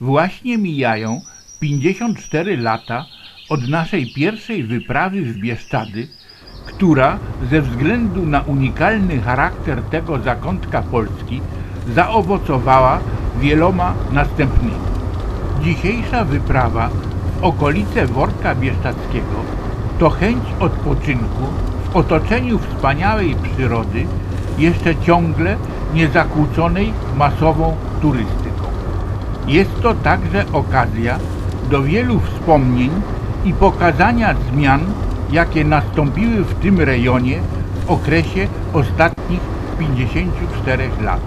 Właśnie mijają 54 lata od naszej pierwszej wyprawy w Bieszczady, która ze względu na unikalny charakter tego zakątka Polski zaowocowała wieloma następnymi. Dzisiejsza wyprawa w okolice Worka Bieszczadzkiego to chęć odpoczynku w otoczeniu wspaniałej przyrody, jeszcze ciągle niezakłóconej masową turystyką. Jest to także okazja do wielu wspomnień i pokazania zmian, jakie nastąpiły w tym rejonie w okresie ostatnich 54 lat.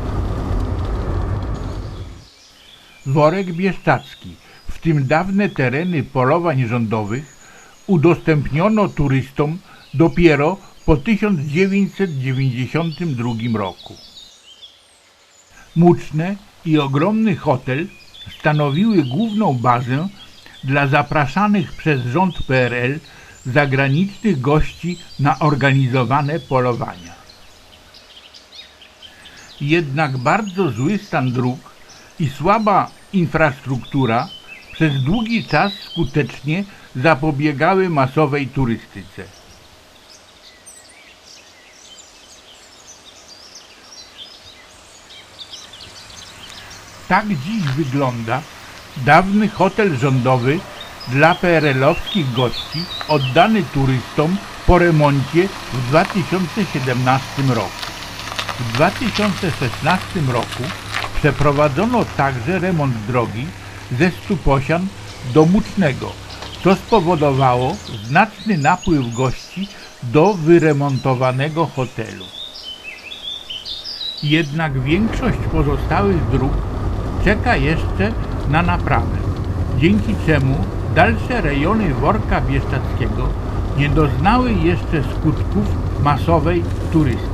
Worek Bieszczadzki, w tym dawne tereny polowań rządowych, udostępniono turystom dopiero po 1992 roku. Muczne i ogromny hotel stanowiły główną bazę dla zapraszanych przez rząd PRL zagranicznych gości na organizowane polowania. Jednak bardzo zły stan dróg i słaba infrastruktura przez długi czas skutecznie zapobiegały masowej turystyce. Tak dziś wygląda dawny hotel rządowy dla PRL-owskich gości oddany turystom po remoncie w 2017 roku. W 2016 roku przeprowadzono także remont drogi ze Stuposian do Mucznego, co spowodowało znaczny napływ gości do wyremontowanego hotelu. Jednak większość pozostałych dróg czeka jeszcze na naprawę, dzięki czemu dalsze rejony worka bieszczadzkiego nie doznały jeszcze skutków masowej turystyki.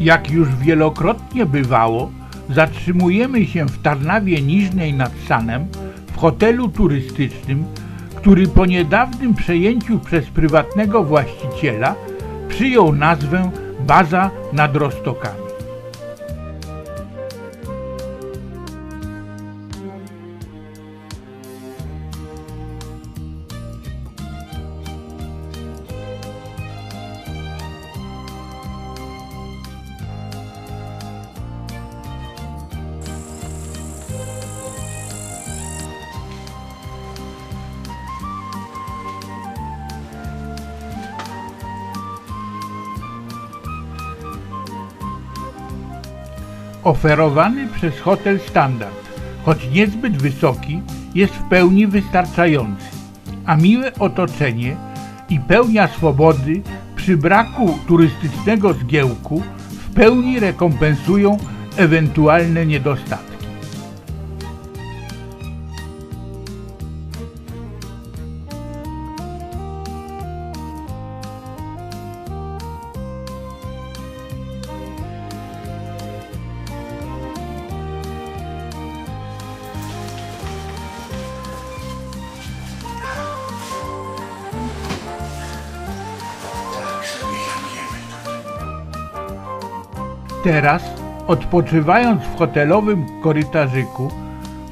Jak już wielokrotnie bywało, zatrzymujemy się w Tarnawie Niżnej nad Sanem w hotelu turystycznym, który po niedawnym przejęciu przez prywatnego właściciela przyjął nazwę Baza nad Rostokami. Oferowany przez hotel standard, choć niezbyt wysoki, jest w pełni wystarczający, a miłe otoczenie i pełnia swobody przy braku turystycznego zgiełku w pełni rekompensują ewentualne niedostatki. Teraz, odpoczywając w hotelowym korytarzyku,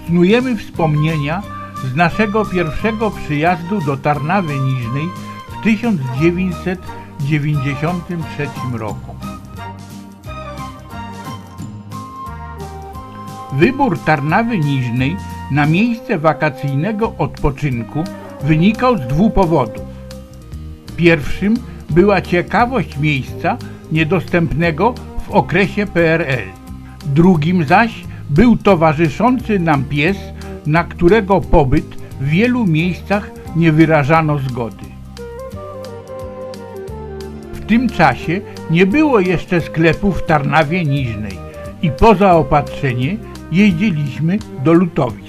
snujemy wspomnienia z naszego pierwszego przyjazdu do Tarnawy Niżnej w 1993 roku. Wybór Tarnawy Niżnej na miejsce wakacyjnego odpoczynku wynikał z dwóch powodów. Pierwszym była ciekawość miejsca niedostępnego w okresie PRL. Drugim zaś był towarzyszący nam pies, na którego pobyt w wielu miejscach nie wyrażano zgody. W tym czasie nie było jeszcze sklepów w Tarnawie Niżnej i po zaopatrzenie jeździliśmy do lutowisk.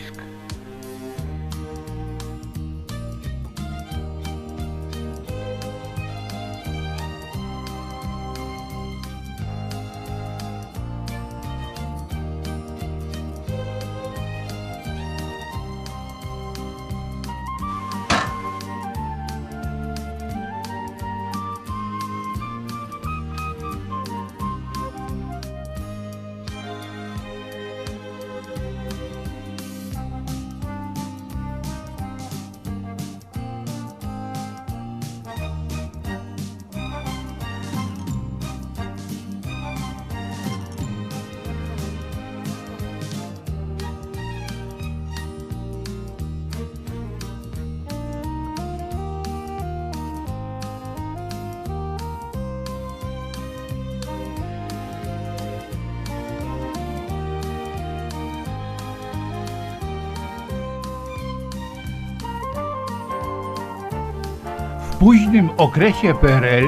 Późnym okresie PRL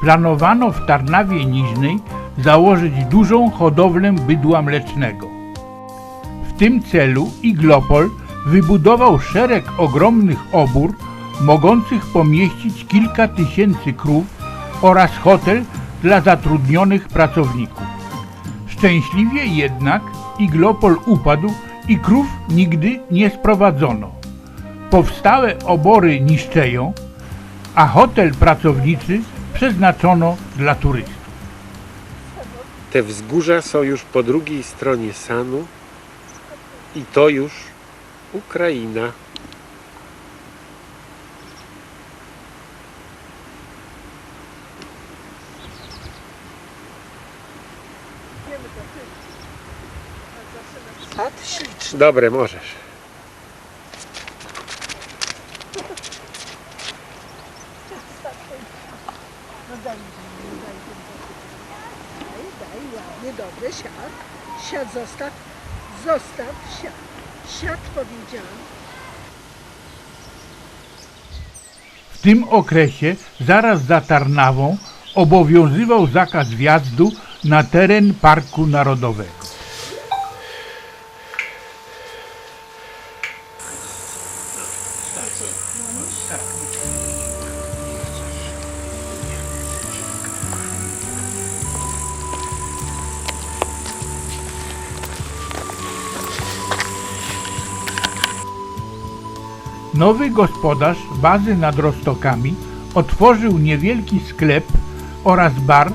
planowano w Tarnawie Niżnej założyć dużą hodowlę bydła mlecznego. W tym celu Iglopol wybudował szereg ogromnych obór mogących pomieścić kilka tysięcy krów oraz hotel dla zatrudnionych pracowników. Szczęśliwie jednak Iglopol upadł i krów nigdy nie sprowadzono. Powstałe obory niszczeją, a hotel pracowniczy przeznaczono dla turystów. Te wzgórza są już po drugiej stronie Sanu i to już Ukraina. Dobre, możesz. Siad zostaw, zostaw, siad. Siad powiedziałam. W tym okresie, zaraz za Tarnawą, obowiązywał zakaz wjazdu na teren Parku Narodowego. Nowy gospodarz bazy nad Rostokami otworzył niewielki sklep oraz bar,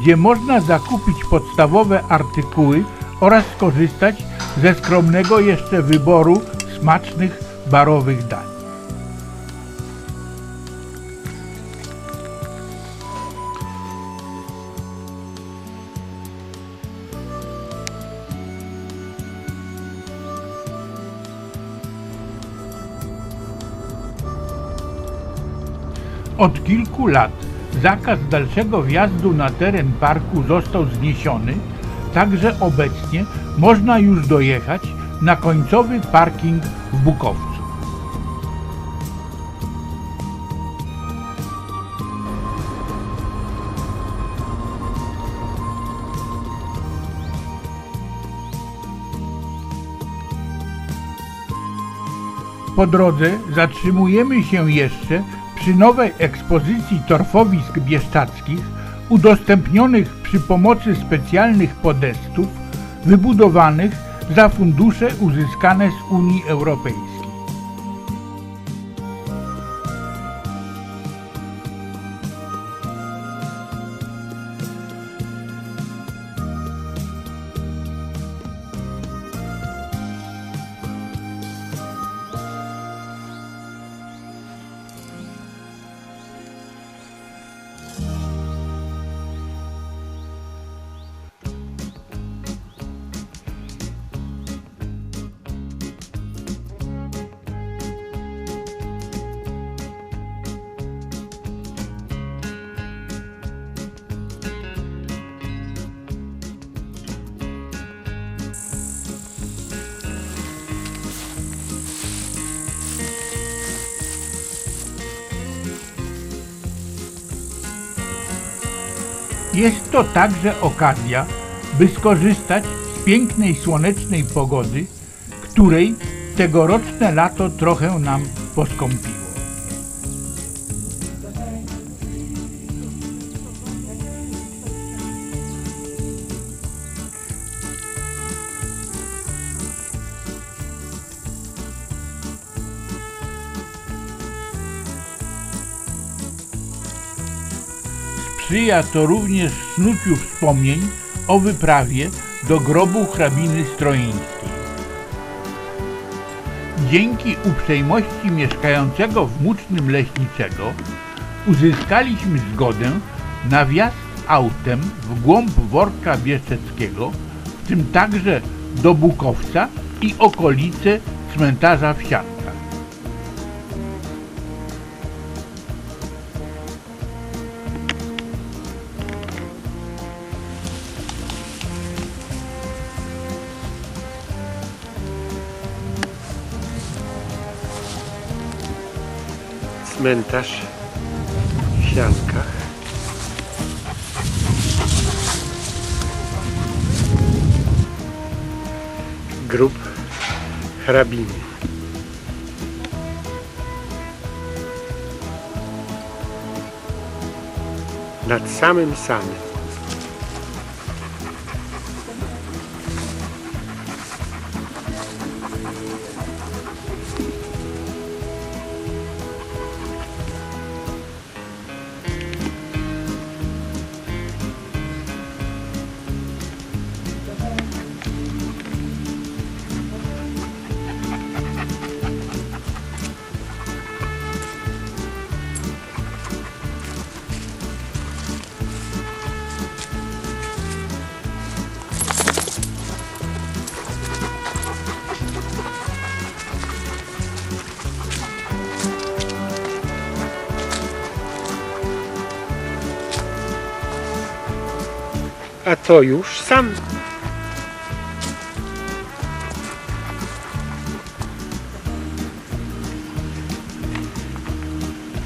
gdzie można zakupić podstawowe artykuły oraz skorzystać ze skromnego jeszcze wyboru smacznych barowych dań. Od kilku lat zakaz dalszego wjazdu na teren parku został zniesiony, także obecnie można już dojechać na końcowy parking w Bukowcu. Po drodze zatrzymujemy się jeszcze przy nowej ekspozycji torfowisk bieszczadzkich udostępnionych przy pomocy specjalnych podestów wybudowanych za fundusze uzyskane z Unii Europejskiej. Jest to także okazja, by skorzystać z pięknej słonecznej pogody, której tegoroczne lato trochę nam poskąpiło. Sprzyja to również snuciu wspomnień o wyprawie do grobu hrabiny strojeńskiej. Dzięki uprzejmości mieszkającego w Mucznym Leśniczego uzyskaliśmy zgodę na wjazd autem w głąb worka bieszczeckiego, w tym także do Bukowca i okolice cmentarza w Cmentarz wsiankach. Grób hrabiny. Nad samym samym. To już sam.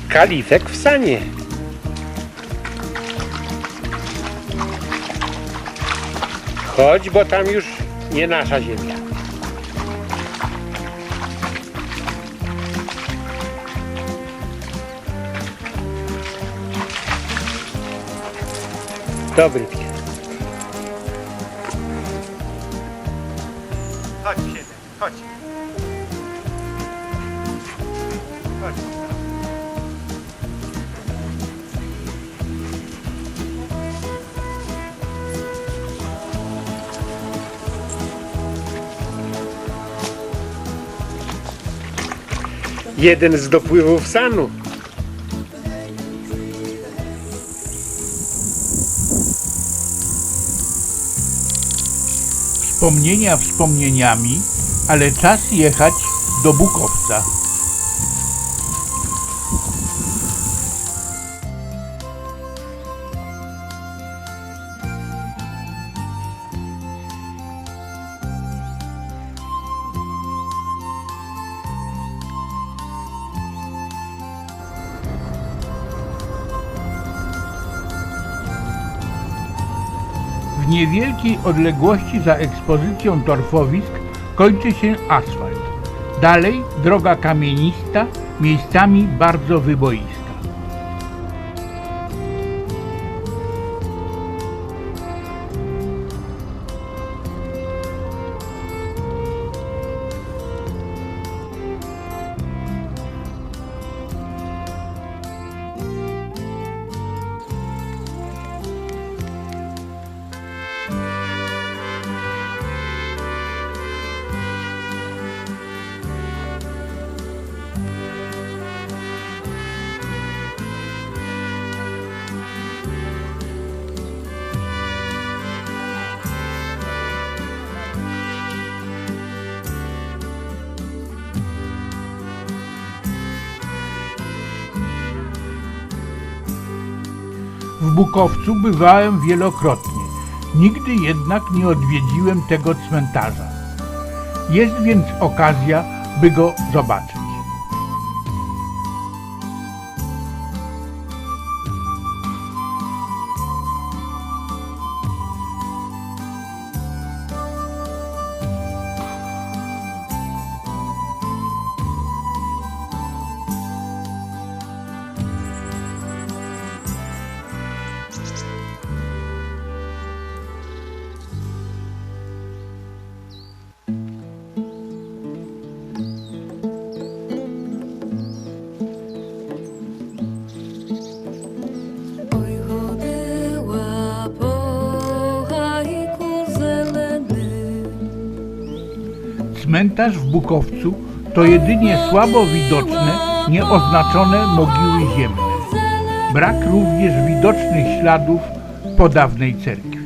Kalifek w sanie. Chodź, bo tam już nie nasza ziemia. Dobry pies. Chodź. Chodź. Jeden z dopływów sanu. Wspomnienia wspomnieniami, ale czas jechać do Bukowca. W niewielkiej odległości za ekspozycją torfowisk kończy się asfalt. Dalej droga kamienista, miejscami bardzo wyboista. Bukowcu bywałem wielokrotnie, nigdy jednak nie odwiedziłem tego cmentarza. Jest więc okazja, by go zobaczyć. Cmentarz w Bukowcu to jedynie słabo widoczne, nieoznaczone mogiły ziemne. Brak również widocznych śladów po dawnej cerkwi.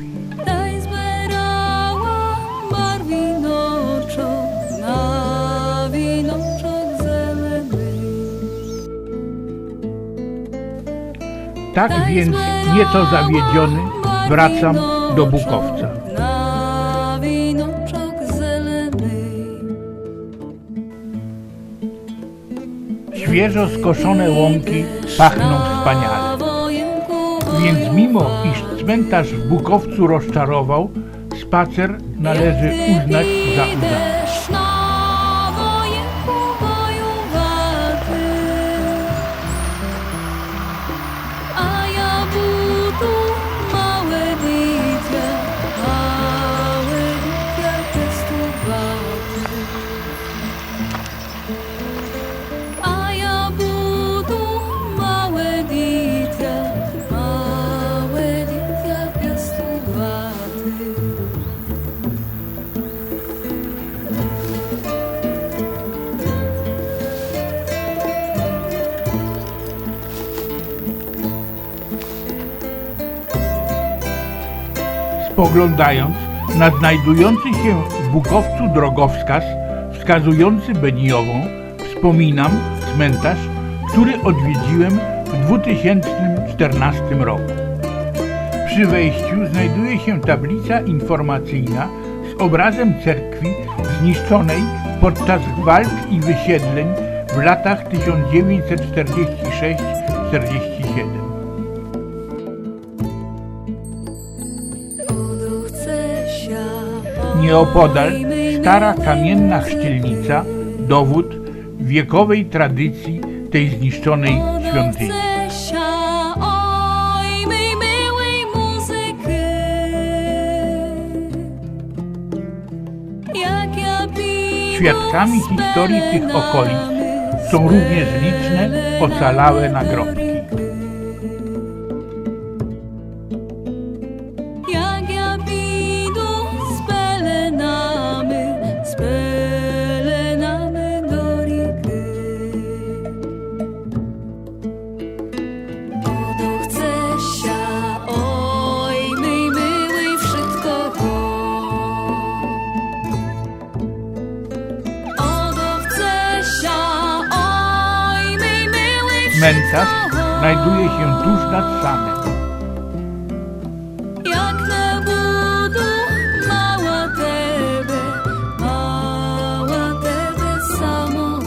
Tak więc nieco zawiedziony wracam do Bukowca. Świeżo skoszone łąki pachną wspaniale. Więc mimo iż cmentarz w Bukowcu rozczarował, spacer należy uznać za udany. Spoglądając na znajdujący się w Bukowcu drogowskaz wskazujący Benijową, wspominam cmentarz, który odwiedziłem w 2014 roku. Przy wejściu znajduje się tablica informacyjna z obrazem cerkwi zniszczonej podczas walk i wysiedleń w latach 1946-47. Nieopodal stara kamienna chrzcielnica, dowód wiekowej tradycji tej zniszczonej świątyni. Świadkami historii tych okolic są również liczne ocalałe nagrobki. znajduje się tuż nad Sanem. Jak tebe, tebe samo.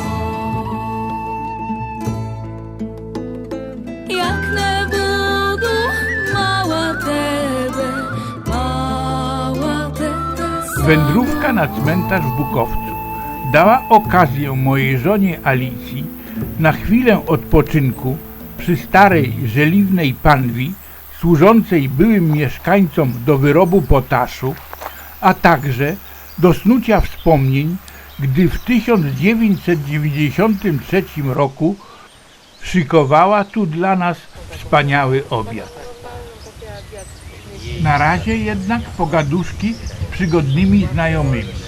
Jak tebe, tebe. Wędrówka na cmentarz w Bukowcu dała okazję mojej żonie Alicji na chwilę odpoczynku przy starej, żeliwnej panwi służącej byłym mieszkańcom do wyrobu potaszu, a także do snucia wspomnień, gdy w 1993 roku szykowała tu dla nas wspaniały obiad. Na razie jednak pogaduszki z przygodnymi znajomymi.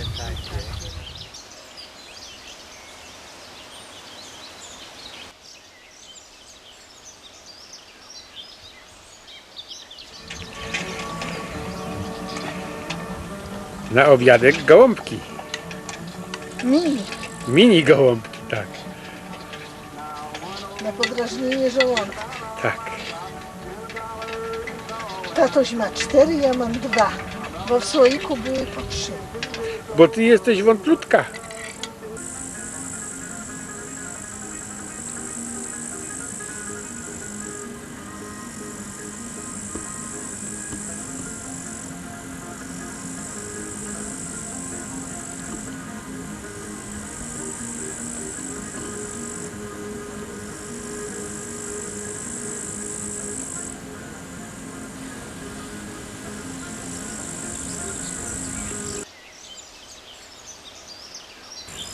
Na obiadek gołąbki. Mini Mini gołąbki, tak. na podrażnienie żołądka. Tak. Tatoś ma cztery, ja mam dwa, bo w słoiku były po trzy. Bo ty jesteś wątlutka.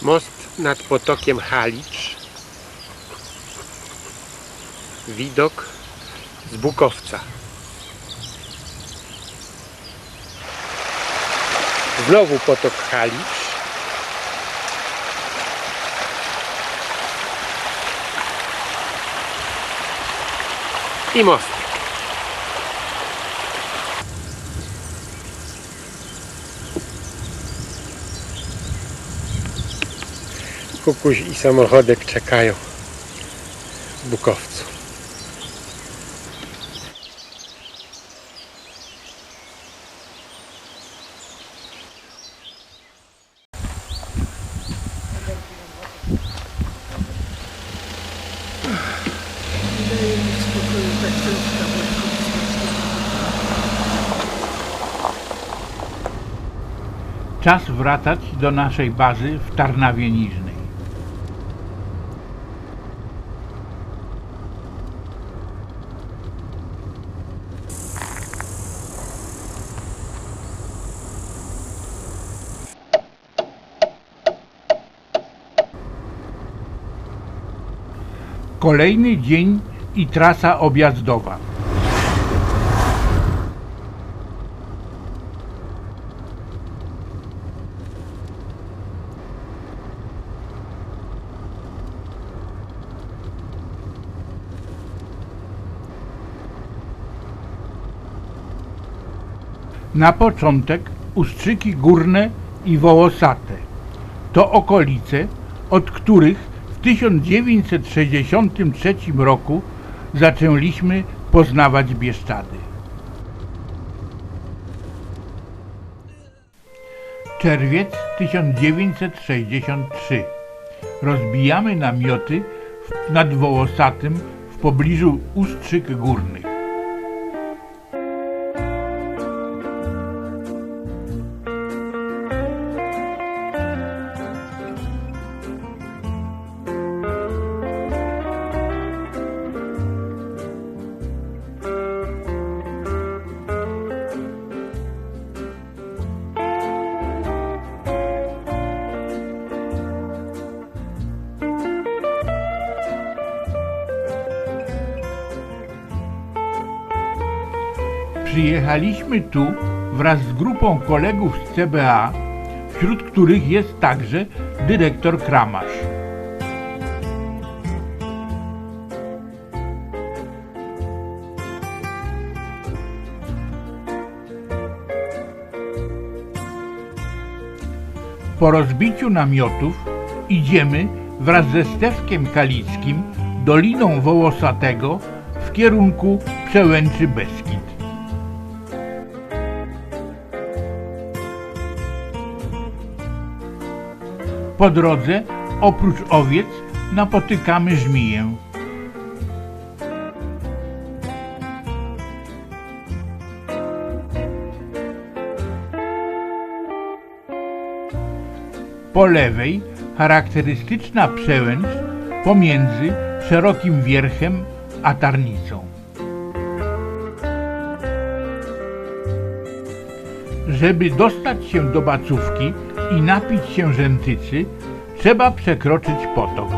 Most nad potokiem Halicz. Widok z Bukowca. Znowu potok Halicz. I most. kukuś i samochodek czekają w Bukowcu. Czas wracać do naszej bazy w Tarnawie Niżnej. Kolejny dzień i trasa objazdowa. Na początek Ustrzyki Górne i Wołosate. To okolice, od których w 1963 roku zaczęliśmy poznawać Bieszczady. Czerwiec 1963. Rozbijamy namioty nad Wołosatym w pobliżu Ustrzyk Górnych. Przyjechaliśmy tu wraz z grupą kolegów z CBA, wśród których jest także dyrektor Kramasz. Po rozbiciu namiotów idziemy wraz ze Stefkiem Kalickim doliną Wołosatego w kierunku Przełęczy Beskid. Po drodze, oprócz owiec, napotykamy żmiję. Po lewej charakterystyczna przełęcz pomiędzy szerokim wierchem a tarnicą. Żeby dostać się do Bacówki i napić się rzętycy, trzeba przekroczyć potok.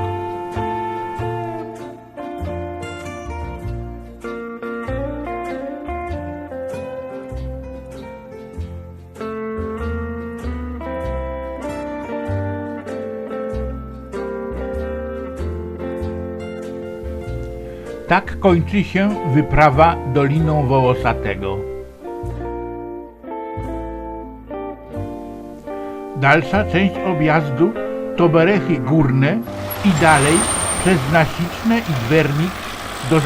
Tak kończy się wyprawa Doliną Wołosatego. Dalsza część objazdu to Berechy Górne i dalej przez Nasiczne i Dwernik do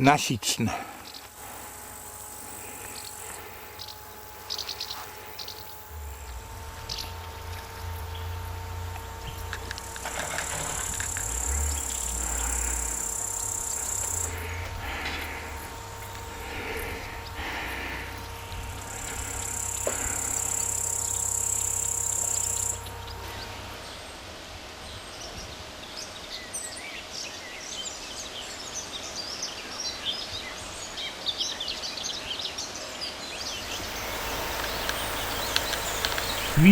Nasiczne.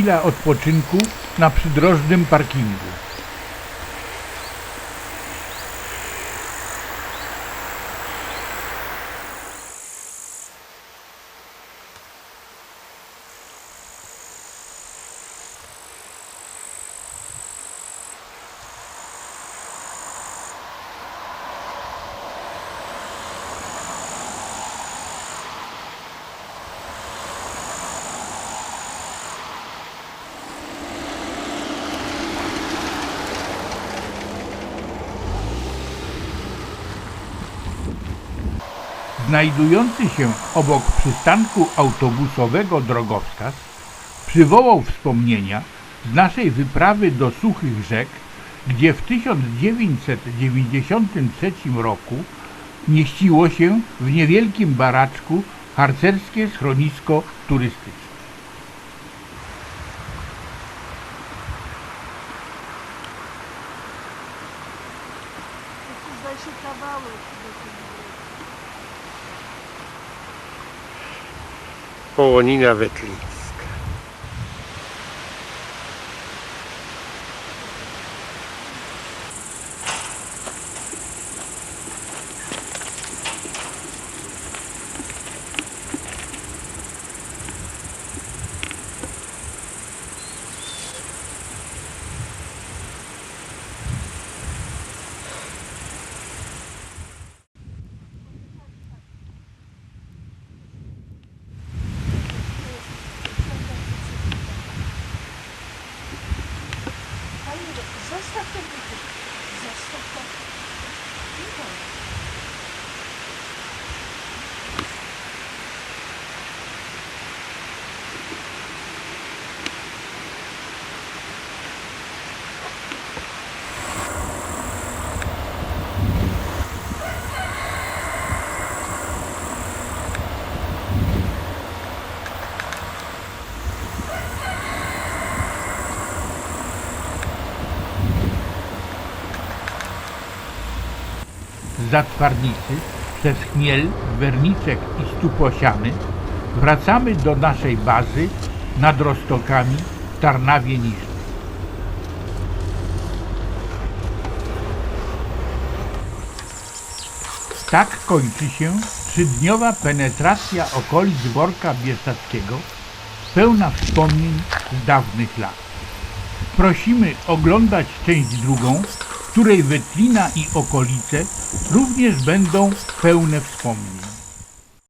Chwila odpoczynku na przydrożnym parkingu. Znajdujący się obok przystanku autobusowego Drogowskaz przywołał wspomnienia z naszej wyprawy do Suchych Rzek, gdzie w 1993 roku mieściło się w niewielkim baraczku harcerskie schronisko turystyczne. To zdaje się kawałek do tego. Połonina Wetlicka. Zatwarnicy przez Chmiel, Werniczek i Stuposiany wracamy do naszej bazy nad Rostokami w Tarnawie Niżnej. Tak kończy się trzydniowa penetracja okolic Worka Biesackiego, pełna wspomnień z dawnych lat. Prosimy oglądać część drugą, której Wetlina i okolice również będą pełne wspomnień.